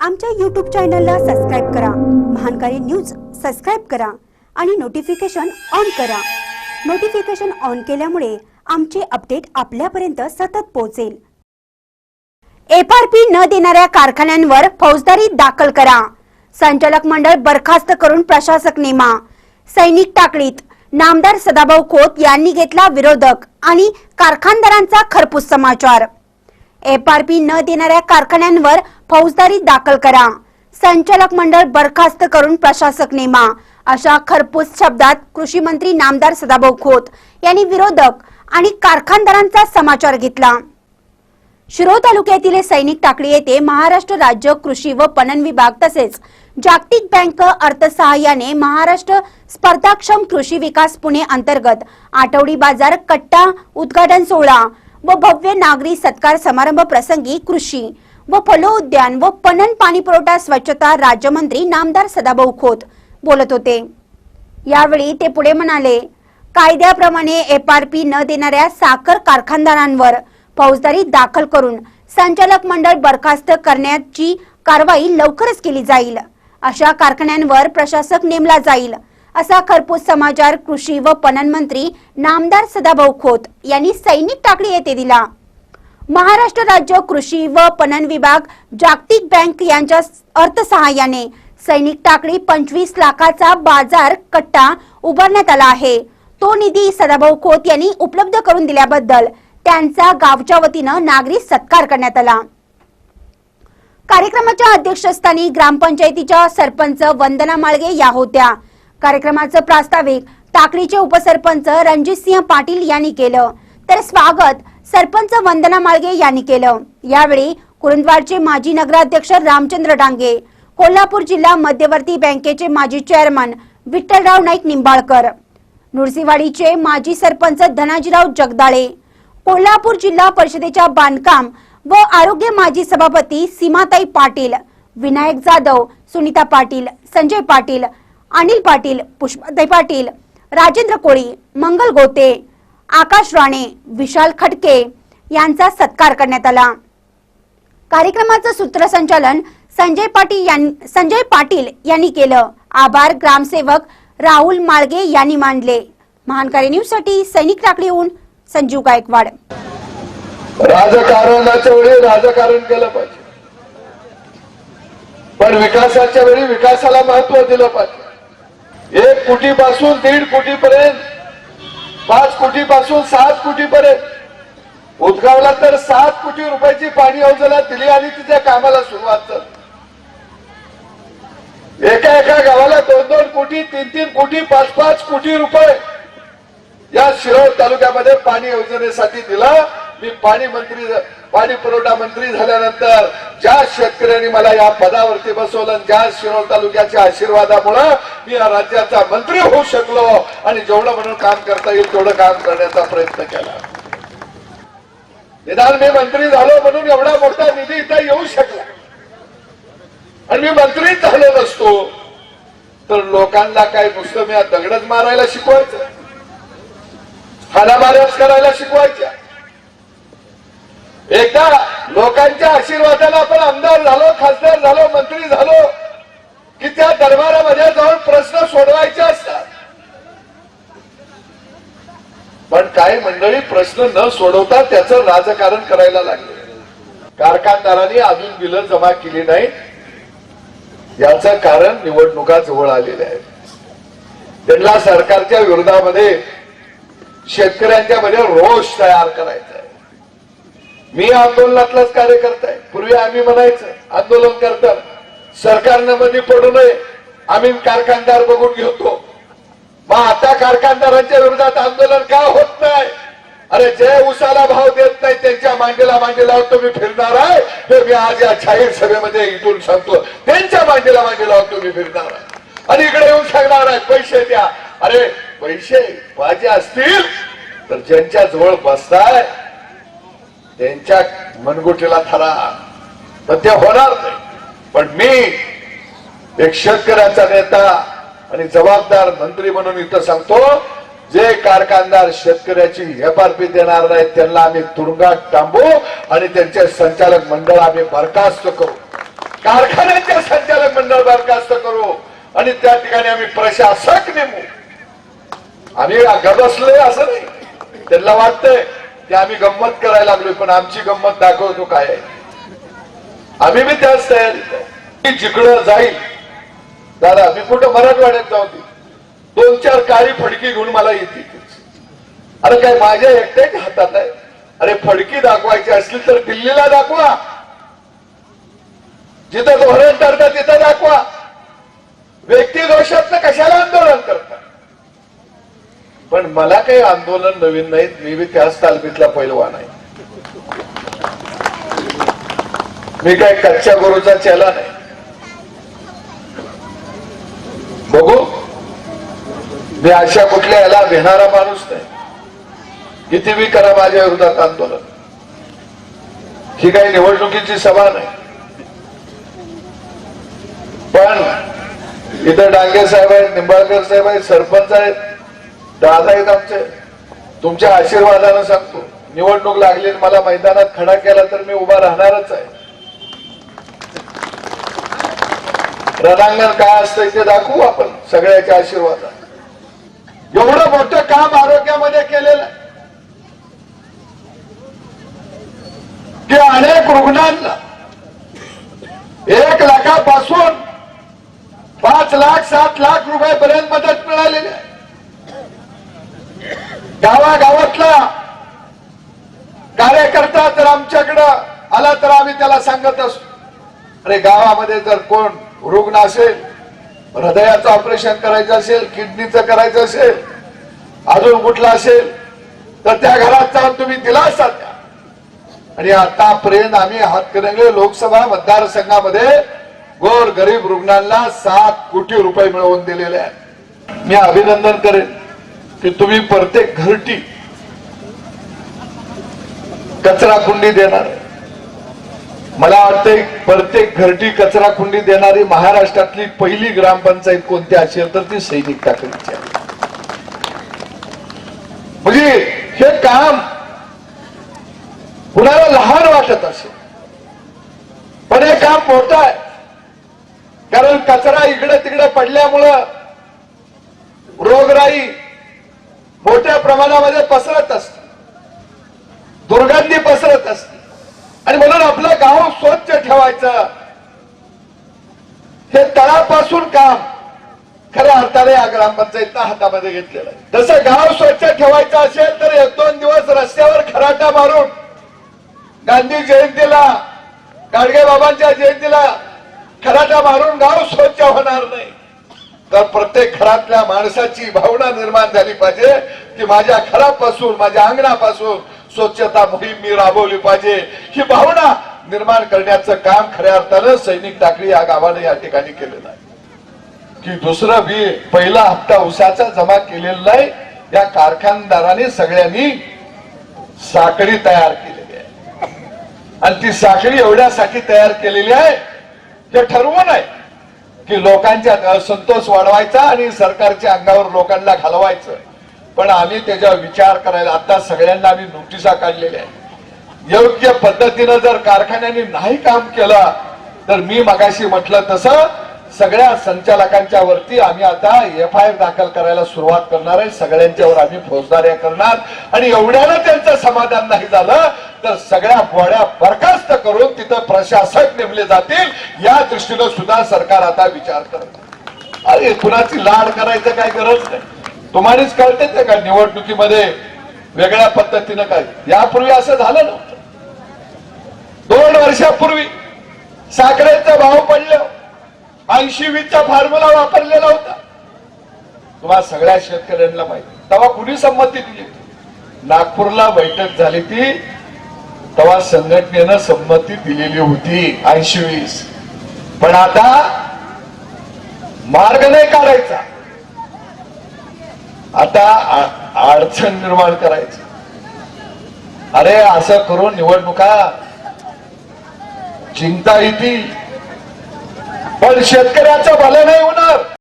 आमच्या यूट्यूब चॅनलला सबस्क्राईब करा. महानकारी न्यूज सबस्क्राईब करा आणि नोटिफिकेशन ऑन करा. नोटिफिकेशन ऑन केल्यामुळे आमचे अपडेट आपल्यापर्यंत सतत पोहोचेल. एफआरपी न देणाऱ्या कारखान्यांवर फौजदारी दाखल करा. संचालक मंडळ बरखास्त करून प्रशासक नेमा. सैनिक टाकळीत. नामदार सदाभाऊ खोत यांनी घेतला विरोधक आणि कारखानदारांचा खरपूस समाचार. एफआरपी न देणाऱ्या कारखान्यांवर फौजदारी दाखल करा. संचालक मंडळ बरखास्त करून प्रशासक नेमा. अशा खरपूस शब्दात कृषी मंत्री नामदार सदाभाऊ खोत यांनी विरोधक आणि कारखानदारांचा समाचार घेतला. शिरोळ तालुक्यातील सैनिक टाकळी येथे महाराष्ट्र राज्य कृषी व पणन विभाग तसेच जागतिक बँक अर्थसहाय्याने महाराष्ट्र स्पर्धाक्षम कृषी विकास पुणे अंतर्गत आठवडी बाजार कट्टा उद्घाटन सोहळा व भव्य नागरी सत्कार समारंभ प्रसंगी कृषी व फलोद्यान व पणन पाणी पुरवठा स्वच्छता राज्यमंत्री नामदार सदाभाऊ खोत बोलत होते. यावेळी ते पुढे म्हणाले कायद्याप्रमाणे एफआरपी न देणाऱ्या साखर कारखानदारांवर फौजदारी दाखल करून संचालक मंडळ बरखास्त करण्याची कारवाई लवकरच केली जाईल. अशा कारखान्यांवर प्रशासक नेमला जाईल असा खरपूस समाचार कृषी व पणन मंत्री नामदार सदाभाऊ खोत यांनी सैनिक टाकळी येथे दिला. महाराष्ट्र राज्य कृषी व पणन विभाग जागतिक बँक यांच्या अर्थसहाय्याने सैनिक टाकळी पंचवीस लाखाचा बाजार कट्टा उभारण्यात आला आहे. तो निधी सदाभाऊ खोत यांनी उपलब्ध करून दिल्याबद्दल त्यांचा गावच्या वतीनं नागरी सत्कार करण्यात आला. कार्यक्रमाच्या अध्यक्षस्थानी ग्रामपंचायतीच्या सरपंच वंदना माळगे या होत्या. कार्यक्रमाचं प्रास्ताविक टाकळीचे उपसरपंच रणजितसिंह पाटील यांनी केलं. तर स्वागत सरपंच वंदना माळगे यांनी केलं. यावेळी कुरुंदवाडचे माजी नगराध्यक्ष रामचंद्र डांगे कोल्हापूर जिल्हा मध्यवर्ती बँकेचे माजी चेअरमन विठ्ठलराव नाईक निंबाळकर नुरसीवाडीचे माजी सरपंच धनाजीराव जगदाळे कोल्हापूर जिल्हा परिषदेच्या बांधकाम व आरोग्य माजी सभापती सीमाताई पाटील विनायक जाधव सुनीता पाटील संजय पाटील अनिल पाटील पुष्पाताई पाटील राजेंद्र कोळी मंगल गोते आकाश राणे विशाल खटके यांचा सत्कार करण्यात आला. कार्यक्रमाचं सूत्रसंचालन संजय पाटील संजय पाटील यांनी केलं. आभार ग्रामसेवक राहुल माळगे यांनी मानले महानकारी न्यूजसाठी सैनिक टाकळीहून संजीव गायकवाड. राजकारणाच्या वेळी राजकारण केलं पाहिजे. पण विकासाच्या वेळी विकासाला महत्त्व दिलं पाहिजे. एक कोटी पासून दीड कोटी पर्यंत पाच कोटीपासून सात कोटीपर्यंत. उदगावला तर सात कोटी रुपयाची पाणी योजना दिली आणि तिच्या कामाला सुरुवात एका एका गावाला दोन दोन कोटी तीन तीन कोटी पाच पाच कोटी रुपये या शिरोळ तालुक्यामध्ये पाणी योजनेसाठी दिला. मी पाणी मंत्री पाणी पुरवठा मंत्री झाल्यानंतर ज्या शेतकऱ्यांनी मला या पदावरती बसवलं ज्या शिरोळ तालुक्याच्या आशीर्वादामुळं मी या राज्याचा मंत्री होऊ शकलो आणि जेवढं म्हणून काम करता येईल तेवढं काम करण्याचा प्रयत्न केला. निदान मी मंत्री झालो म्हणून एवढा मोठा निधी इथं येऊ शकला. आणि मी मंत्री झालो नसतो तर लोकांना काय नुसतं मी दगडच मारायला शिकवायचं? हाणामाऱ्याच करायला शिकवायच्या? एकदा लोकांच्या आशीर्वादाला आपण आमदार झालो खासदार झालो मंत्री झालो की त्या दरबारामध्ये जाऊन प्रश्न सोडवायचे असतात. पण काही मंडळी प्रश्न न सोडवता त्याचं राजकारण करायला लागले. कारखानदारांनी अजून बिलं जमा केली नाही याचं कारण निवडणुका जवळ आलेल्या आहेत. त्यांना सरकारच्या विरोधामध्ये शेतकऱ्यांच्या मध्ये रोष तयार करायचा मी आंदोलनातलाच कार्यकर्ता आहे. पूर्वी आम्ही म्हणायचं आंदोलन करतात. सरकारनं मध्ये पडू नये. आम्ही कारखानदार बघून घेतो. मग आता कारखानदारांच्या विरोधात आंदोलन का होत नाही? अरे जे उसाला भाव देत नाही त्यांच्या मांडीला मांडीला तुम्ही फिरणार आहे. हे मी आज या छाहीर सभेमध्ये इथून सांगतो. त्यांच्या मांडीला मांडीला तुम्ही फिरणार आहे. आणि इकडे येऊन सांगणार आहे पैसे द्या. अरे पैसे पाहिजे असतील तर ज्यांच्या जवळ बसताय त्यांच्या मनगुटीला थरा पण ते होणार नाही. पण मी एक शेतकऱ्याचा नेता आणि जबाबदार मंत्री म्हणून इथं सांगतो जे कारखानदार शेतकऱ्याची एफआरपी देणार नाहीत त्यांना आम्ही तुरुंगात टांबू आणि त्यांचे संचालक मंडळ आम्ही बरखास्त करू. कारखान्याचे संचालक मंडळ बरखास्त करू आणि त्या ठिकाणी आम्ही प्रशासक नेमू. आम्ही गप बसलोय असं नाही. त्यांना वाटतंय ते आम्ही गंमत करायला लागलोय पण आमची गंमत दाखवतो काय आम्ही बी त्याच तयारी जिकडं जाईल दादा मी कुठं मराठवाड्यात जाऊ दोन चार काळी फडकी घेऊन मला येते अरे काय माझ्या एकट्याच हातात आहे? अरे फडकी दाखवायची असली तर दिल्लीला दाखवा. जिथं धोरण ठरतं तिथं दाखवा. व्यक्ती दोषात कशाला पण मला काही आंदोलन नवीन नाहीत. मी बी त्याच तालमीतला पैलवान आहे. मी काय कच्च्या गुरुचा चेला नाही. बघू. मी अशा कुठल्या याला भिणारा माणूस नाही. किती मी करा माझ्या विरोधात आंदोलन. ही काही निवडणुकीची सभा नाही. पण इथं डांगे साहेब आहेत निंबाळकर साहेब आहेत सरपंच आहेत दादा आहेत आमचे तुमच्या आशीर्वादानं सांगतो. निवडणूक लागली मला मैदानात खडा केला तर मी उभा राहणारच आहे. रणांगण काय असतं ते दाखवू आपण सगळ्याच्या आशीर्वादात. एवढं मोठं काम आरोग्यामध्ये केलेलं की अनेक रुग्णांना एक लाखापासून पाच लाख सात लाख रुपयापर्यंत मदत मिळालेली आहे. गावागावातला कार्यकर्ता जर आमच्याकडं आला तर आम्ही त्याला सांगत असतो. अरे गावामध्ये जर कोण रुग्ण असेल हृदयाचं ऑपरेशन करायचं असेल किडनीचं करायचं असेल अजून कुठला असेल तर त्या घरात जाऊन तुम्ही दिलासा द्या. आणि आतापर्यंत आम्ही हातकणंगले लोकसभा मतदारसंघामध्ये गोर गरीब रुग्णांना सात कोटी रुपये मिळवून दिलेले आहेत. मी अभिनंदन करेन. की तुम्ही प्रत्येक घरटी. कचरा कुंडी देणार. मला वाटतंय प्रत्येक घरटी कचरा कुंडी देणारी महाराष्ट्रातली पहिली ग्रामपंचायत कोणती असेल तर ती सैनिक टाकलीची आहे. म्हणजे हे काम कुणाला लहान वाटत असेल? पण हे काम मोठं आहे. कारण कचरा इकडे तिकडे पडल्यामुळं रोगराई मोठ्या प्रमाणामध्ये पसरत असते. दुर्गंधी पसरत असते. आणि म्हणून आपलं गाव स्वच्छ ठेवायचं. हे तळापासून काम खऱ्या अर्थाने या ग्रामपंचायतनं हातामध्ये घेतलेलं आहे. जसं गाव स्वच्छ ठेवायचं असेल तर एक दोन दिवस रस्त्यावर खराटा मारून गांधी जयंतीला गाडगे बाबांच्या जयंतीला खराटा मारून गाव स्वच्छ होणार नाही. तर प्रत्येक घरातल्या माणसाची भावना निर्माण झाली पाहिजे की माझ्या घरापासून माझ्या अंगणापासून स्वच्छता मोहीम मी राबवली पाहिजे. ही भावना निर्माण करण्याचं काम खऱ्या अर्थानं सैनिक टाकळी या गावाने या ठिकाणी केलेलं आहे. की दुसरं बी पहिला हप्ता उसाचा जमा केलेला नाही या कारखानदाराने सगळ्यांनी साखळी तयार केलेली आहे. आणि ती साखळी एवढ्यासाठी तयार केलेली आहे हे ठरवून आहे. की लोकांच्या असंतोष वाढवायचा आणि सरकारच्या अंगावर लोकांना घालवायचं. पण आम्ही त्याच्यावर विचार करायला आता सगळ्यांना आम्ही नोटिसा काढलेल्या आहे योग्य पद्धतीनं जर कारखान्याने नाही काम केलं तर मी मगाशी म्हटलं तसं सगळ्या संचालकांच्या वरती आम्ही आता एफ आय आर दाखल करायला सुरुवात करणार आहे. सगळ्यांच्यावर आम्ही फौजदाऱ्या करणार. आणि एवढ्यानं त्यांचं समाधान नाही झालं तर सगळ्या बड्या बरखास्त करून तिथं प्रशासक नेमले जातील या दृष्टीनं सुद्धा सरकार आता विचार करत अरे कुणाची लाड करायचं काय गरज नाही. तुम्हालाच कळते ते का निवडणुकीमध्ये वेगळ्या पद्धतीनं काय? यापूर्वी असं झालं नव्हतं. दोन वर्षापूर्वी साखरेचा भाव पडलं. ऐंशी वीसचा फॉर्म्युला वापरलेला होता. तुम्हाला सगळ्या शेतकऱ्यांना माहिती. तेव्हा कुणी संमती दिली? नागपूरला बैठक झाली ती तेव्हा संघटनेनं संमती दिलेली होती ऐंशी वीस. पण आता मार्ग नाही काढायचा. आता अडचण निर्माण करायची. अरे असं करून निवडणुका चिंता येतील. पण शेतकऱ्याचं भलं नाही होणार.